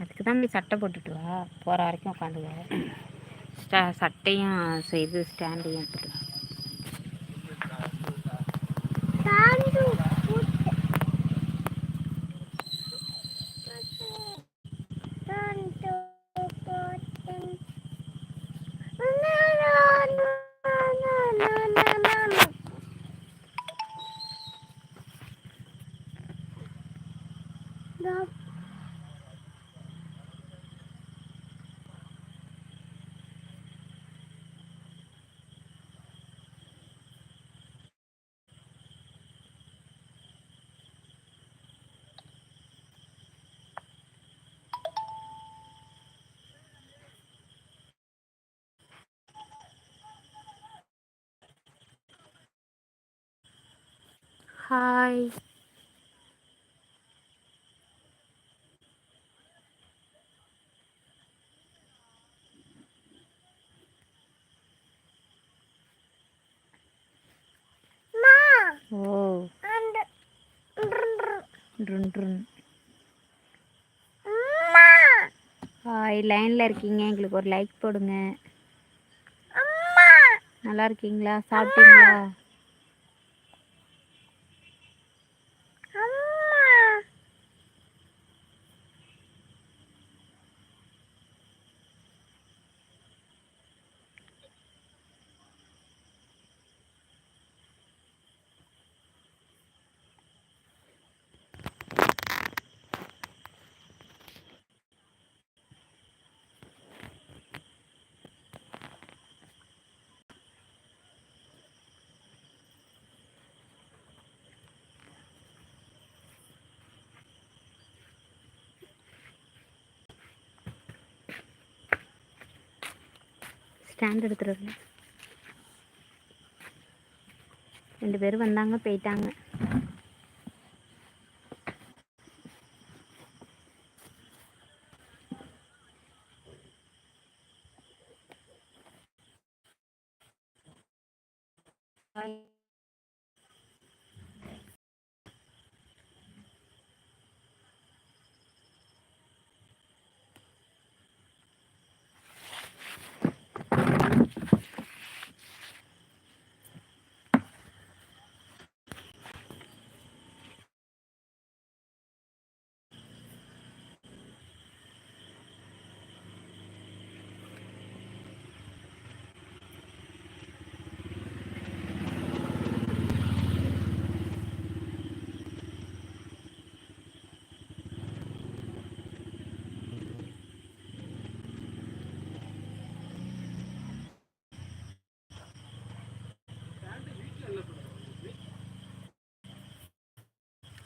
அதுக்கு தான் நீ சட்டை போட்டுட்டு வா. போகிற வரைக்கும் உட்காந்துக்க. சட்டையும் செய்து இது ஸ்டாண்டையும் எடுத்துட்டு ஹாய் ஓ ஹாய் லைனில் இருக்கீங்க. எங்களுக்கு ஒரு லைக் போடுங்க. நல்லா இருக்கீங்களா? சாப்பிட்டீங்களா? ஸ்டாண்ட் எடுத்துருங்க ரெண்டு பேரும் வந்தாங்க போயிட்டாங்க.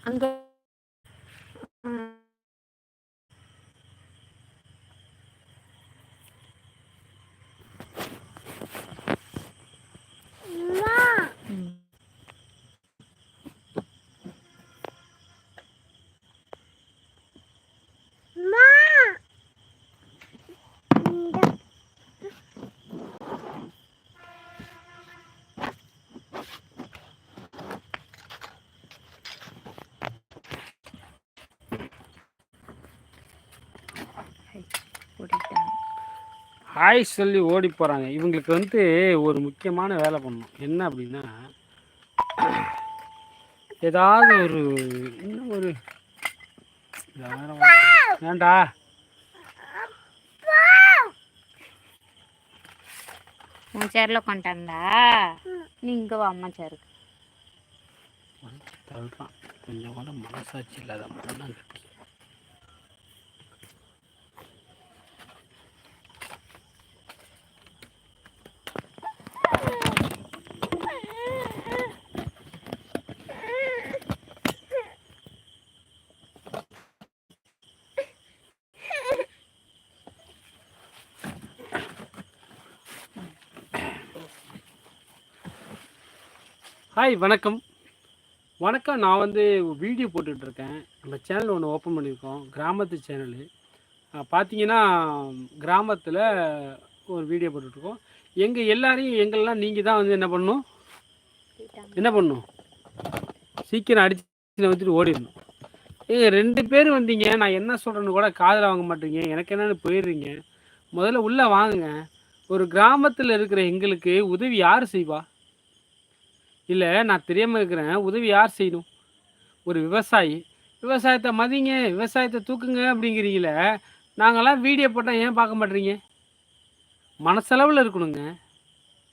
அங்க ம். ஹாய் சொல்லி ஓடி போகிறாங்க இவங்களுக்கு வந்து ஒரு முக்கியமான வேலை பண்ணணும். என்ன அப்படின்னா ஏதாவது ஒரு இன்னும் ஒரு. ஏன்டா உன் சேர்ல உட்காந்துட்டாங்களா நீ இங்க வா அம்மா சேருக்கு தள்ளுறான். கொஞ்சம் கூட மனசாட்சி இல்லாத மட்டும் ஹாய் வணக்கம். வணக்கம் நான் வந்து வீடியோ போட்டுட்ருக்கேன். நம்ம சேனல் ஒன்று ஓப்பன் பண்ணியிருக்கோம். கிராமத்து சேனலு பார்த்தீங்கன்னா கிராமத்தில் ஒரு வீடியோ போட்டுட்ருக்கோம். எங்கள் எல்லாரையும் எங்கெல்லாம் நீங்கள் தான் வந்து என்ன பண்ணணும்? என்ன பண்ணணும்? சீக்கிரம் அடிச்சு வந்துட்டு ஓடிடணும். ஏங்க ரெண்டு பேர் வந்தீங்க. நான் என்ன சொல்கிறேன்னு கூட காதில் வாங்க மாட்டீங்க. எனக்கு என்னென்னு போயிடுறீங்க. முதல்ல உள்ளே வாங்குங்க. ஒரு கிராமத்தில் இருக்கிற எங்களுக்கு உதவி யார் செய்வா? இல்லை நான் தெரியாமல் இருக்கிறேன். உதவி யார் செய்யணும்? ஒரு விவசாயி. விவசாயத்தை மதிங்க விவசாயத்தை தூக்குங்க அப்படிங்கிறீங்களே நாங்களாம் வீடியோ போட்டால் ஏன் பார்க்க மாட்டீங்க? மனசளவில் இருக்கணுங்க.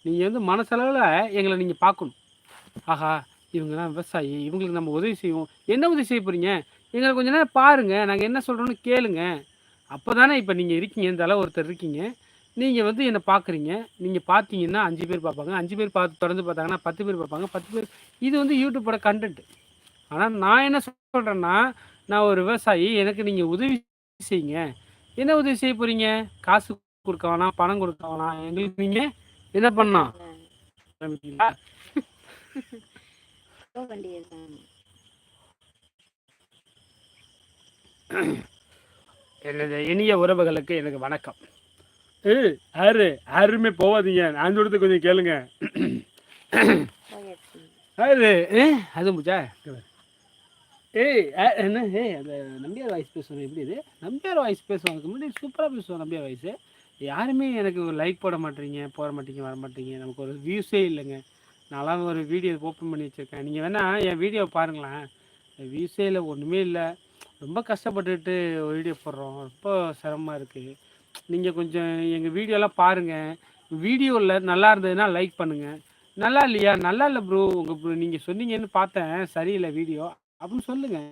நீங்கள் வந்து மனசளவில் எங்களை நீங்கள் பார்க்கணும். ஆஹா இவங்கெல்லாம் விவசாயி. இவங்களுக்கு நம்ம உதவி செய்வோம். என்ன உதவி செய்ய போகிறீங்க எங்களை கொஞ்ச நேரம் பாருங்கள் நாங்கள் என்ன சொல்கிறோன்னு கேளுங்க. அப்போ தானே இப்போ நீங்கள் இருக்கீங்க. இந்த அளவு ஒருத்தர் இருக்கீங்க. நீங்கள் வந்து என்னை பார்க்குறீங்க நீங்கள் பார்த்தீங்கன்னா அஞ்சு பேர் பார்ப்பாங்க அஞ்சு பேர் பார்த்து திறந்து பார்த்தாங்கன்னா பத்து பேர் பார்ப்பாங்க பத்து பேர் இது வந்து யூடியூப்போட கண்டென்ட் ஆனால் நான் என்ன சொல்கிறேன்னா நான் ஒரு விவசாயி. எனக்கு நீங்கள் உதவி செய்யுங்க. என்ன உதவி செய்ய போகிறீங்க காசு கொடுக்க வேணாம் பணம் கொடுக்க வேணாம். எங்களுக்கு நீங்கள் என்ன பண்ணலாம்? எனது இனிய உறவுகளுக்கு எனக்கு வணக்கம். ஏய் யாரு? யாருமே போகாதீங்க நான் சொல்றது கொஞ்சம் கேளுங்க. ஆறு யாரு? ஏ அது முடிச்சா ஏய் ஆ- என்ன? ஏய் அந்த நம்பியார் வாய்ஸ் பேசுவோம் எப்படி இது? நம்பியார் வாய்ஸ் பேசுவோம். அதுக்கு முன்னாடி சூப்பராக பேசுவோம் நம்பியார் வாய்ஸ். யாருமே எனக்கு ஒரு லைக் போட மாட்டீங்க போட மாட்டீங்க வர மாட்டீங்க. நமக்கு ஒரு வியூஸே இல்லைங்க. நான்லாம் ஒரு வீடியோ ஓப்பன் பண்ணி வச்சுருக்கேன். நீங்கள் வேணா என் வீடியோ பாருங்களேன். வியூஸே இல்லை ஒன்றுமே இல்லை. ரொம்ப கஷ்டப்பட்டுட்டு ஒரு வீடியோ போடுறோம். ரொம்ப சிரமமாக இருக்குது நீங்கள் கொஞ்சம் எங்கள் வீடியோலாம் பாருங்கள் வீடியோவில் நல்லா இருந்ததுன்னா லைக் பண்ணுங்கள் நல்லா இல்லையா? நல்லா இல்லை ப்ரோ உங்கள் நீங்கள் சொன்னீங்கன்னு பார்த்தேன். சரியில்லை வீடியோ அப்படின்னு சொல்லுங்கள்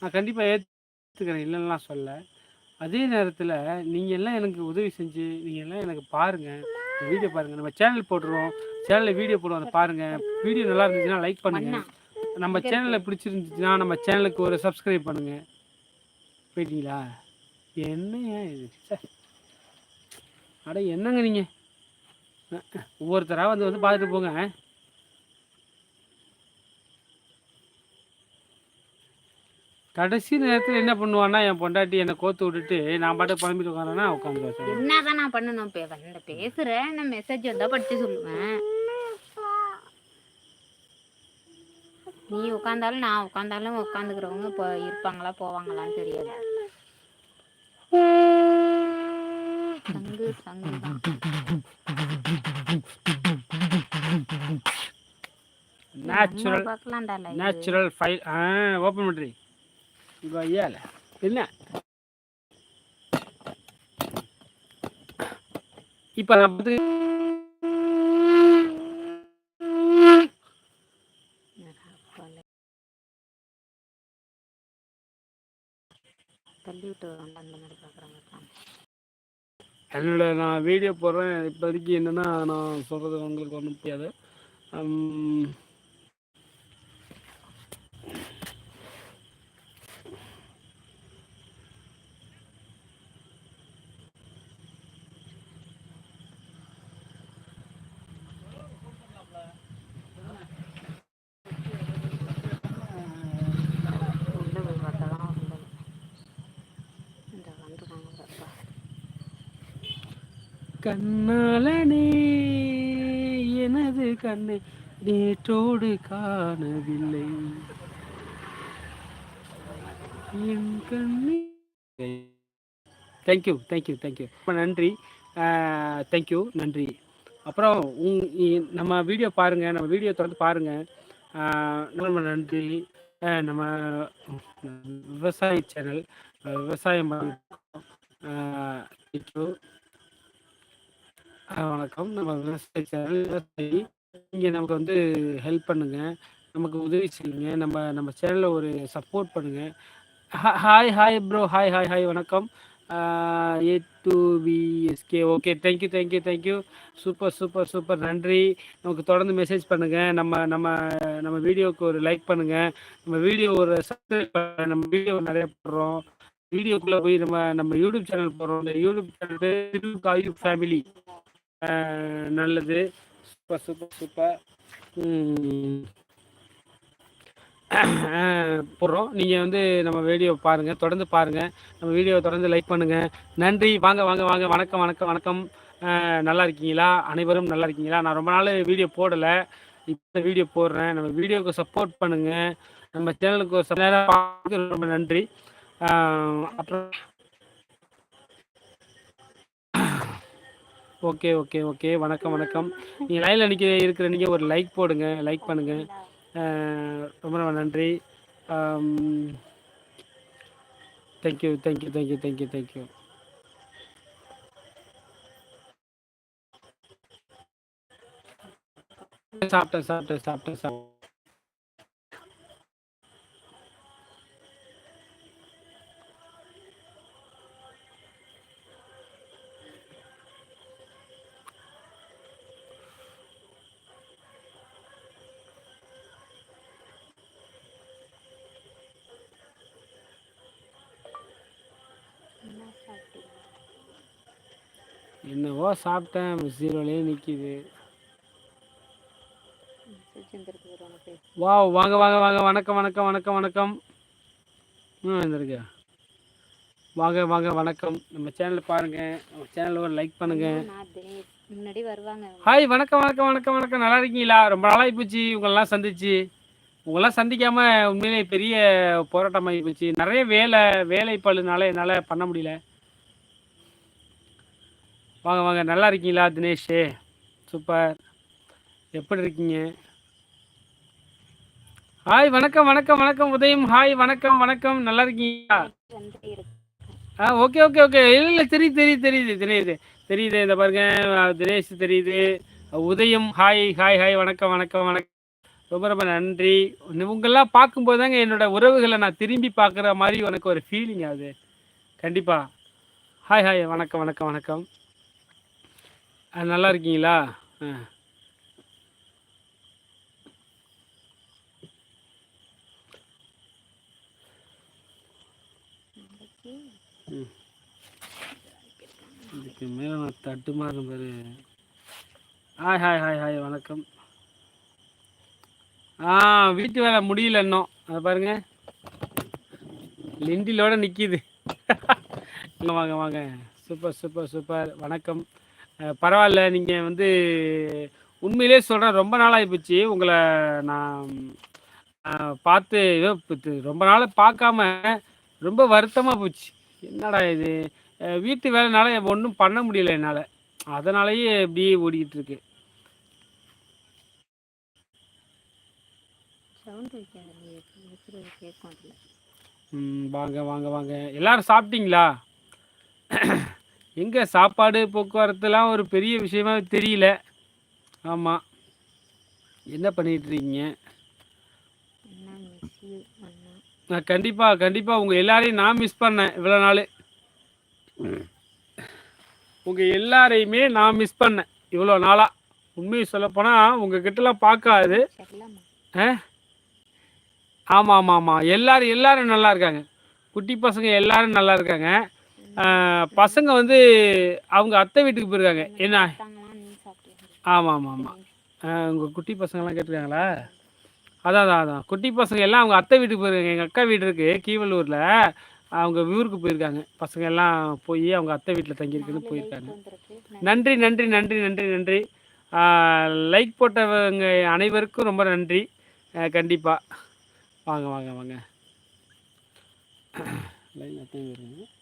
நான் கண்டிப்பாக ஏற்றுக்கிறேன் இல்லைன்னா சொல்ல. அதே நேரத்தில் நீங்கள் எல்லாம் எனக்கு உதவி செஞ்சு நீங்கள் எல்லாம் எனக்கு பாருங்கள் வீடியோ பாருங்கள் நம்ம சேனல் போட்டுருவோம். சேனலில் வீடியோ போடுவோம். அதை பாருங்கள் வீடியோ நல்லா இருந்துச்சுன்னா லைக் பண்ணுங்கள் நம்ம சேனலில் பிடிச்சிருந்துச்சுன்னா நம்ம சேனலுக்கு ஒரு சப்ஸ்கிரைப் பண்ணுங்கள் போயிட்டீங்களா என்னங்க இது? சார் அட என்னங்க நீங்கள் ஒவ்வொருத்தராக வந்து வந்து பார்த்துட்டு போங்க கடைசி நேரத்தில் என்ன பண்ணுவான்னா என் பொண்டாட்டி என்னை கோத்து விட்டுட்டு நான் பாட்டு புலம்பிட்டு உட்காரனா உட்காந்து என்னதான் நான் பண்ணணும் நான் பேசுகிறேன் நான் மெசேஜ் வந்தால் படித்து சொல்லுவேன். நீ உட்காந்தாலும் நான் உட்காந்தாலும் உட்காந்துக்கிறவங்க இப்போ இருப்பாங்களா போவாங்களான்னு தெரியாது. சங்கு சங்கு தான் நேச்சுரல். நேச்சுரல் ஃபைல் ஆ ஓப்பன் பண்ணுறீ இப்போ ஐயால என்ன? இப்போ நான் வந்து தள்ளி விட்டு வேண்டாம் அந்த மாதிரி பார்க்குறாங்க. என்னோட நான் வீடியோ போடுறேன். இப்போதைக்கு என்னென்னா நான் சொல்கிறது உங்களுக்கு ஒன்றும் புரியாது உம், உள்ளே போய் பார்த்தா தான் உள்ள இந்த வந்துட்டாங்க பாப்பா கண்ணாலனே எனது கண்ணு நேற்றோடு காணவில்லை. என் கண்ணு தேங்க்யூ தேங்க்யூ தேங்க்யூ ரொம்ப நன்றி. தேங்க்யூ நன்றி. அப்புறம் உங் நம்ம வீடியோ பாருங்கள் நம்ம வீடியோ தொடர்ந்து பாருங்கள் ரொம்ப நன்றி. நம்ம விவசாய சேனல் விவசாயம் வணக்கம். நம்ம விவசாய சேனல் விவசாயி. நீங்கள் நமக்கு வந்து ஹெல்ப் பண்ணுங்கள் நமக்கு உதவி செய்யுங்க. நம்ம நம்ம சேனலில் ஒரு சப்போர்ட் பண்ணுங்கள் hi hi bro hi hi hi வணக்கம். ஏ டு PSK okay thank you thank you thank you super super super நன்றி. நமக்கு தொடர்ந்து மெசேஜ் பண்ணுங்கள் நம்ம நம்ம நம்ம வீடியோவுக்கு ஒரு லைக் பண்ணுங்கள் நம்ம வீடியோ ஒரு சப்ஸ்கிரைப் பண்ண நம்ம வீடியோ நிறைய போடுறோம். வீடியோக்குள்ளே போய் நம்ம நம்ம யூடியூப் சேனல் போடுறோம். இந்த யூடியூப் சேனல் பேர் ஃபேமிலி நல்லது. சூப்பர் சூப்பர் சூப்பர் போடுறோம். நீங்கள் வந்து நம்ம வீடியோ பாருங்கள் தொடர்ந்து பாருங்கள் நம்ம வீடியோ தொடர்ந்து லைக் பண்ணுங்கள் நன்றி. வாங்க வாங்க வாங்க. வணக்கம் வணக்கம் வணக்கம். நல்லா இருக்கீங்களா? அனைவரும் நல்லா இருக்கீங்களா? நான் ரொம்ப நாள் வீடியோ போடலை. இப்போ வீடியோ போடுறேன். நம்ம வீடியோவுக்கு சப்போர்ட் பண்ணுங்கள் நம்ம சேனலுக்கு ஒரு சில நேரம் ரொம்ப நன்றி. அப்புறம் ஓகே ஓகே ஓகே. வணக்கம் வணக்கம். நீங்கள் லைனில் நிற்க இருக்கிற நீங்கள் ஒரு லைக் போடுங்க லைக் பண்ணுங்கள் ரொம்ப ரொம்ப நன்றி. Thank you thank you thank you thank you thank you சாப்பிட்டேன் சாப்பிட்டேன் சாப்பிட்டேன் சாப்பிட்டேன் என்ன சாப்பிட்டீங்க என்னவோ சாப்பிட்டேன் ஜீரோலேயே நிற்கிது சுச்சிந்திருக்கு வா வாங்க வாங்க வாங்க வணக்கம் வணக்கம் வணக்கம் வணக்கம். ம் வந்திருக்கு. வாங்க வாங்க வணக்கம். நம்ம சேனல் பாருங்க. நம்ம சேனல் ஒரு லைக் பண்ணுங்க. முன்னாடி வருவாங்க ஹாய் வணக்கம் வணக்கம் வணக்கம் வணக்கம். நல்லா இருக்கீங்களா? ரொம்ப நாளாகி போச்சு உங்களெல்லாம் சந்திச்சு. உங்களெல்லாம் சந்திக்காம உண்மையிலே பெரிய போராட்டமாகி போச்சு. நிறைய வேலை வேலை பழுனால என்னால் பண்ண முடியல. வாங்க வாங்க. நல்லா இருக்கீங்களா தினேஷ்? சூப்பர். எப்படி இருக்கீங்க? ஹாய் வணக்கம் வணக்கம் வணக்கம் உதயம். ஹாய் வணக்கம் வணக்கம். நல்லா இருக்கீங்களா? ஆ ஓகே ஓகே ஓகே. இல்லை இல்லை தெரியுது தெரியுது தெரியுது தெரியுது. தெரியுது இந்த பாருங்க. தினேஷ் தெரியுது. உதயம் ஹாய் ஹாய் ஹாய். வணக்கம் வணக்கம் வணக்கம். ரொம்ப ரொம்ப நன்றி. உங்கெல்லாம் பார்க்கும்போது தாங்க என்னோட உறவுகளை நான் திரும்பி பார்க்குற மாதிரி எனக்கு ஒரு ஃபீலிங் ஆகுது. கண்டிப்பாக ஹாய் ஹாய். வணக்கம் வணக்கம் வணக்கம். நல்லா இருக்கீங்களா? ஆ. இதுக்கு மேலே நான் தட்டுமாறும் பாரு. ஹாய் ஹாய் ஹாய் ஹாய் வணக்கம். ஆ வீட்டு வேலை முடியல இன்னும். அதை பாருங்க. லிண்டிலோட நிற்கிது வாங்க வாங்க. Super super super. வணக்கம். பரவாயில்ல நீங்கள் வந்து உண்மையிலே சொல்கிறேன் ரொம்ப நாளாகி போச்சு. உங்களை நான் பார்த்து ஏதோ ரொம்ப நாள் பார்க்காம ரொம்ப வருத்தமாக போச்சு. என்னடா இது? வீட்டு வேலைனால ஒன்றும் பண்ண முடியல என்னால். அதனாலயே இப்படியே ஓடிக்கிட்டு இருக்கு. வாங்க வாங்க வாங்க. எல்லாரும் சாப்பிட்டீங்களா? எங்கே சாப்பாடு போக்குவரத்துலாம் ஒரு பெரிய விஷயமா தெரியல. ஆமாம் என்ன பண்ணிகிட்ருக்கீங்க நான் கண்டிப்பாக கண்டிப்பாக உங்கள் எல்லாரையும் நான் மிஸ் பண்ணேன் இவ்வளோ நாள். உங்கள் எல்லாரையுமே நான் மிஸ் பண்ணேன் இவ்வளோ நாளாக உண்மையை சொல்லப்போனால் உங்கள் கிட்டலாம் பார்க்காது. ஆ? ஆமாம் ஆமாம் ஆமாம் எல்லோரும் எல்லாரும் நல்லா இருக்காங்க. குட்டி பசங்க எல்லாரும் நல்லா இருக்காங்க. பசங்க வந்து அவங்க அத்தை வீட்டுக்கு போயிருக்காங்க. என்ன? ஆமாம் ஆமாம் ஆமாம் உங்கள் குட்டி பசங்களாம் கேட்டிருக்காங்களா? அதான் அதான் அதான். குட்டி பசங்க எல்லாம் அவங்க அத்தை வீட்டுக்கு போயிருக்காங்க. எங்கள் அக்கா வீடு இருக்குது கீவலூரில் அவங்க ஊருக்கு போயிருக்காங்க. பசங்க எல்லாம் போய் அவங்க அத்தை வீட்டில் தங்கியிருக்குன்னு போயிருக்காங்க. நன்றி. நன்றி நன்றி நன்றி நன்றி லைக் போட்டவங்க அனைவருக்கும் ரொம்ப நன்றி. கண்டிப்பாக வாங்க வாங்க வாங்க. லைன் வாங்க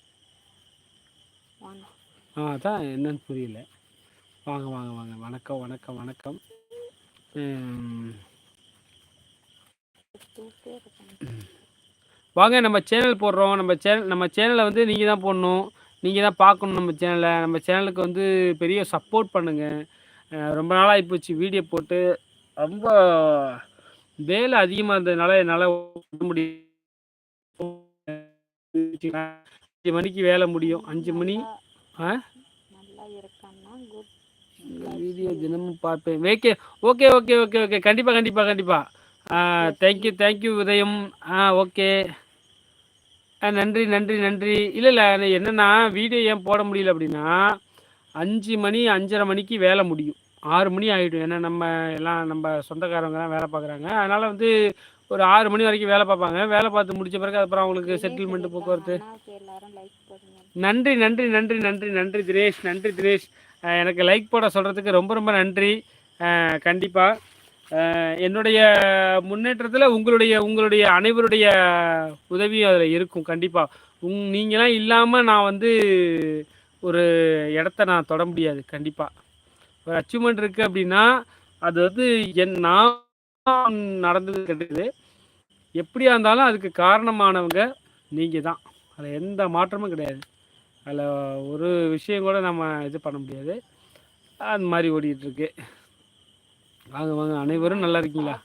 ஆ அதான் என்னன்னு புரியல. வாங்க வாங்க வாங்க. வணக்கம் வணக்கம் வணக்கம். வாங்க நம்ம சேனல் போடுறோம். நம்ம சேனல் நம்ம சேனலை வந்து நீங்கள் தான் போடணும். நீங்கள் தான் பார்க்கணும் நம்ம சேனலை நம்ம சேனலுக்கு வந்து பெரிய சப்போர்ட் பண்ணுங்கள் ரொம்ப நாளாகி போச்சு வீடியோ போட்டு. ரொம்ப வேலை அதிகமாக இருந்ததுனால என்னால் முடியும் அஞ்சு மணிக்கு வேலை முடியும். அஞ்சு மணி ஆ? நல்லா இருக்கான்னா குட் வீடியோ தினமும் பார்ப்பேன். Okay okay okay okay okay கண்டிப்பாக கண்டிப்பாக கண்டிப்பாக தேங்க்யூ தேங்க்யூ உதயம். ஆ ஓகே ஆ நன்றி நன்றி நன்றி. இல்லை இல்லை என்னென்னா வீடியோ ஏன் போட முடியல அப்படின்னா அஞ்சு மணி அஞ்சரை மணிக்கு வேலை முடியும். ஆறு மணி ஆகிடும் ஏன்னா நம்ம எல்லாம் நம்ம சொந்தக்காரவங்கலாம் வேலை பார்க்குறாங்க. அதனால் வந்து ஒரு ஆறு மணி வரைக்கும் வேலை பார்ப்பாங்க. வேலை பார்த்து முடிச்ச பிறகு அப்புறம் அவங்களுக்கு செட்டில்மெண்ட் போக்குவரத்து. நன்றி நன்றி நன்றி நன்றி நன்றி தினேஷ் நன்றி தினேஷ். எனக்கு லைக் போட சொல்கிறதுக்கு ரொம்ப ரொம்ப நன்றி. கண்டிப்பாக என்னுடைய முன்னேற்றத்தில் உங்களுடைய உங்களுடைய அனைவருடைய உதவியும் அதில் இருக்கும் கண்டிப்பாக உங் நீங்களாம் இல்லாமல் நான் வந்து ஒரு இடத்த நான் தொட முடியாது கண்டிப்பாக ஒரு அச்சீவ்மெண்ட் இருக்குது அப்படின்னா அது வந்து என் நான் நடந்தது கிடையாது எப்படியா இருந்தாலும் அதுக்கு காரணமானவங்க நீங்கள் தான். அதில் எந்த மாற்றமும் கிடையாது. அதில் ஒரு விஷயம் கூட நம்ம இது பண்ண முடியாது. அந்த மாதிரி ஓடிட்டுருக்கு. வாங்க வாங்க. அனைவரும் நல்லா இருக்கீங்களா?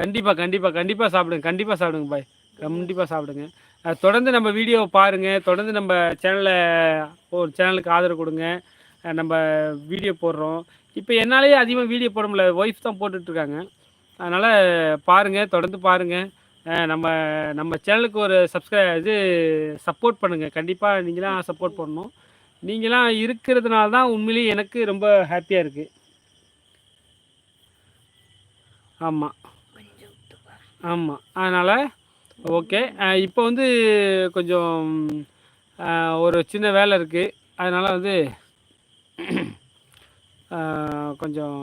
கண்டிப்பாக கண்டிப்பாக கண்டிப்பாக சாப்பிடுங்க. கண்டிப்பாக சாப்பிடுங்க பாய். கண்டிப்பாக சாப்பிடுங்க. தொடர்ந்து நம்ம வீடியோவை பாருங்கள் தொடர்ந்து நம்ம சேனலை ஒரு சேனலுக்கு ஆதரவு கொடுங்க. நம்ம வீடியோ போடுறோம். இப்போ என்னாலேயே அதிகமாக வீடியோ போட முடியல. ஒய்ஃப் தான் போட்டுட்ருக்காங்க. அதனால் பாருங்கள் தொடர்ந்து பாருங்கள் நம்ம நம்ம சேனலுக்கு ஒரு சப்ஸ்கிரை இது சப்போர்ட் பண்ணுங்கள் கண்டிப்பாக நீங்களாம் சப்போர்ட் பண்ணணும். நீங்களாம் இருக்கிறதுனால தான் உண்மையிலேயே எனக்கு ரொம்ப ஹாப்பியாக இருக்குது ஆமாம் ஆமாம் அதனால் ஓகே இப்போ வந்து கொஞ்சம் ஒரு சின்ன வேலை இருக்குது அதனால் வந்து கொஞ்சம்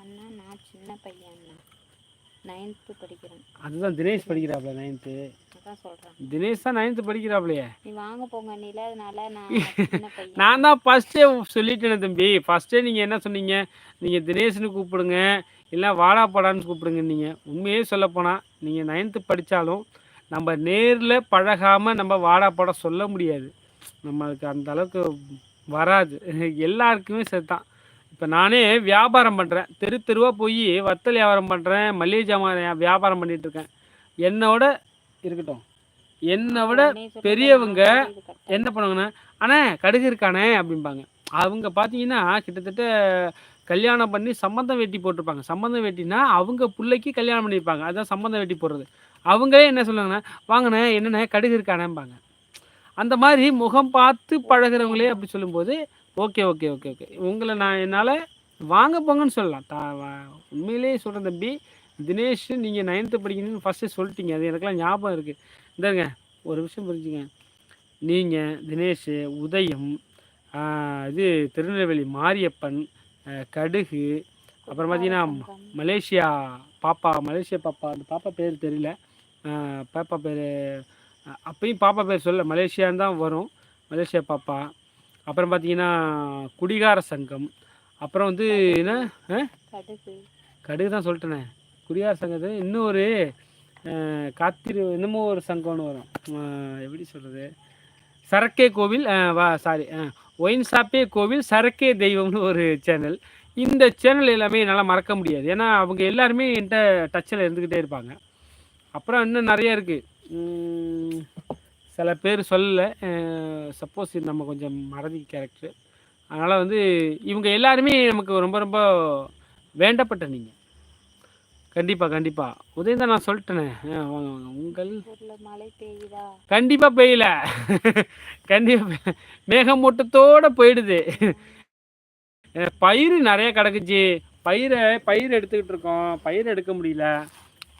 அண்ணா நான் சின்ன பையன் அண்ணா நைன்த்து படிக்கிறேன். அதுதான் தினேஷ் படிக்கிறாப்ல நைன்த்து அதான் சொல்கிறேன் தினேஷ் தான் நைன்த்து படிக்கிறாப்லையே. நீ வாங்க போங்க நீல அதனால நான் சின்ன பையன். நான் தான் ஃபஸ்ட்டே சொல்லிட்டேனே தம்பி. ஃபஸ்ட்டே நீங்கள் என்ன சொன்னீங்க? நீங்கள் தினேஷ்னு கூப்பிடுங்க இல்லை வாடா போடான்னு கூப்பிடுங்க நீங்கள் உண்மையே சொல்லப்போனால் நீங்கள் நைன்த்து படித்தாலும் நம்ம நேரில் பழகாமல் நம்ம வாடா போடா சொல்ல முடியாது. நம்மளுக்கு அந்த அளவுக்கு வராது. எல்லாருக்குமே சரிதான். இப்போ நானே வியாபாரம் பண்ணுறேன் தெரு தெருவாக போய் வத்தல் வியாபாரம் பண்ணுறேன் மளிகை ஜாமான் வியாபாரம் பண்ணிட்டு இருக்கேன். என்னோட இருக்கட்டும். என்னை விட பெரியவங்க என்ன பண்ணுவாங்கன்னா அண்ணே கடுகு இருக்கானே அப்படிம்பாங்க. அவங்க பார்த்தீங்கன்னா கிட்டத்தட்ட கல்யாணம் பண்ணி சம்மந்தம் வெட்டி போட்டிருப்பாங்க. சம்மந்தம் வெட்டினா அவங்க பிள்ளைக்கு கல்யாணம் பண்ணியிருப்பாங்க அதான் சம்மந்தம் வெட்டி போடுறது. அவங்களே என்ன சொல்லுவாங்கன்னா வாங்கண்ணே என்னண்ணே கடுகு இருக்கானேம்பாங்க. அந்த மாதிரி முகம் பார்த்து பழகுறவங்களே அப்படி சொல்லும்போது ஓகே ஓகே ஓகே ஓகே. உங்களை நான் என்னால் வாங்க போங்கன்னு சொல்லலாம். தா உண்மையிலேயே சொல்கிறேன் தம்பி தினேஷ் நீங்கள் நைன்த்து படிக்கணும்னு ஃபஸ்ட்டு சொல்லிட்டீங்க. அது எனக்கெல்லாம் ஞாபகம் இருக்குது இந்தாங்க ஒரு விஷயம் புரிஞ்சுங்க. நீங்கள் தினேஷ் உதயம் இது திருநெல்வேலி மாரியப்பன் கடுகு அப்புறம் பார்த்தீங்கன்னா மலேசியா பாப்பா மலேசியா பாப்பா அந்த பாப்பா பேர் தெரியல. பாப்பா பேர் அப்பயும் பாப்பா பேர் சொல்ல மலேசியான்னு தான் வரும். மலேசியா பாப்பா. அப்புறம் பார்த்தீங்கன்னா குடிகார சங்கம். அப்புறம் வந்து என்ன? கடுகு. தான் சொல்லிட்டேனே. குடிகார சங்கத்தில் இன்னொரு அஹ், காத்திரு என்னமோ ஒரு சங்கம்னு வரும். எப்படி சொல்கிறது சரக்கே கோவில் வா சாரி ஒயின் ஷாப்பே கோவில் சரக்கே தெய்வம்னு ஒரு சேனல் இந்த சேனல் எல்லாமே என்னால் மறக்க முடியாது. ஏன்னா அவங்க எல்லாருமே என்கிட்ட டச்சில் இருந்துக்கிட்டே இருப்பாங்க. அப்புறம் இன்னும் நிறைய இருக்குது சில பேர் சொல்லலை. சப்போஸ் நம்ம கொஞ்சம் மறதி கேரக்டர் அதனால் வந்து இவங்க எல்லாருமே நமக்கு ரொம்ப ரொம்ப வேண்டப்பட்ட நீங்கள் கண்டிப்பாக கண்டிப்பாக உதயம் தான் நான் சொல்லிட்டேனே. வாங்க வாங்க உங்கள் மழை பெய்யுதா? கண்டிப்பாக பெய்யல. கண்டிப்பாக மேகமூட்டத்தோடு போயிடுது. பயிர் நிறைய கிடக்குச்சு. பயிரை பயிர் எடுத்துக்கிட்டு இருக்கோம். பயிர் எடுக்க முடியல.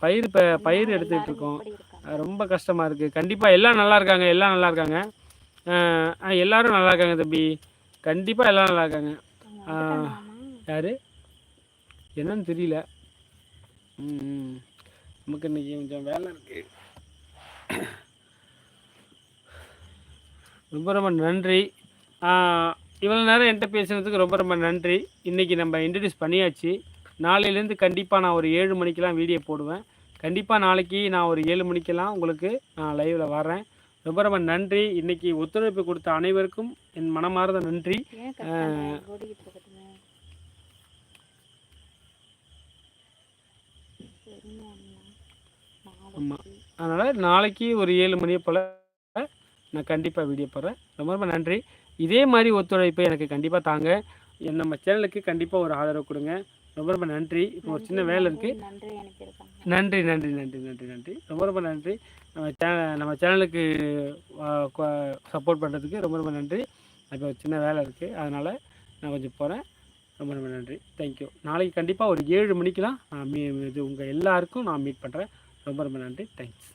பயிர் இப்போ பயிர் எடுத்துக்கிட்டு இருக்கோம். ரொம்ப கஷ்டமாக இருக்குது கண்டிப்பாக எல்லாம் நல்லா இருக்காங்க எல்லாம் நல்லா இருக்காங்க. எல்லாரும் நல்லா இருக்காங்க தம்பி. கண்டிப்பாக எல்லாம் நல்லா இருக்காங்க. யார்? என்னன்னு தெரியல. ம் ம். நமக்கு இன்றைக்கி கொஞ்சம் வேலை இருக்கு. ரொம்ப ரொம்ப நன்றி. இவ்வளோ நேரம் என்கிட்ட பேசுனதுக்கு ரொம்ப ரொம்ப நன்றி. இன்றைக்கி நம்ம இன்ட்ரடியூஸ் பண்ணியாச்சு. நாளையிலேருந்து கண்டிப்பாக நான் ஒரு ஏழு மணிக்கெலாம் வீடியோ போடுவேன். கண்டிப்பாக நாளைக்கு நான் ஒரு ஏழு மணிக்கெல்லாம் உங்களுக்கு நான் லைவில் வரேன் ரொம்ப ரொம்ப நன்றி இன்றைக்கி ஒத்துழைப்பு கொடுத்த அனைவருக்கும் என் மனமார்ந்த நன்றி ஏன் கத்துறாங்க? ஓடிக்கிட்டு இருக்கட்டுமே. சரிங்க அண்ணா. ஆமா. நாளைக்கு அதனால் நாளைக்கு ஒரு ஏழு மணியை போல் நான் கண்டிப்பாக வீடியோ போடுறேன் ரொம்ப ரொம்ப நன்றி இதே மாதிரி ஒத்துழைப்பு எனக்கு கண்டிப்பாக தாங்க என் நம்ம சேனலுக்கு கண்டிப்பாக ஒரு ஆதரவு கொடுங்க ரொம்ப ரொம்ப நன்றி. இப்போ ஒரு சின்ன வேலை இருக்குது நன்றி நன்றி நன்றி நன்றி நன்றி ரொம்ப ரொம்ப நன்றி. நம்ம சேனல் நம்ம சேனலுக்கு சப்போர்ட் பண்ணுறதுக்கு ரொம்ப ரொம்ப நன்றி. இப்போ ஒரு சின்ன வேலை இருக்குது அதனால் நான் கொஞ்சம் போகிறேன் ரொம்ப ரொம்ப நன்றி. தேங்க்யூ நாளைக்கு கண்டிப்பாக ஒரு ஏழு மணிக்கெலாம் நான் மீ இது உங்கள் எல்லாருக்கும் நான் மீட் பண்ணுறேன் ரொம்ப ரொம்ப நன்றி. தேங்க்ஸ்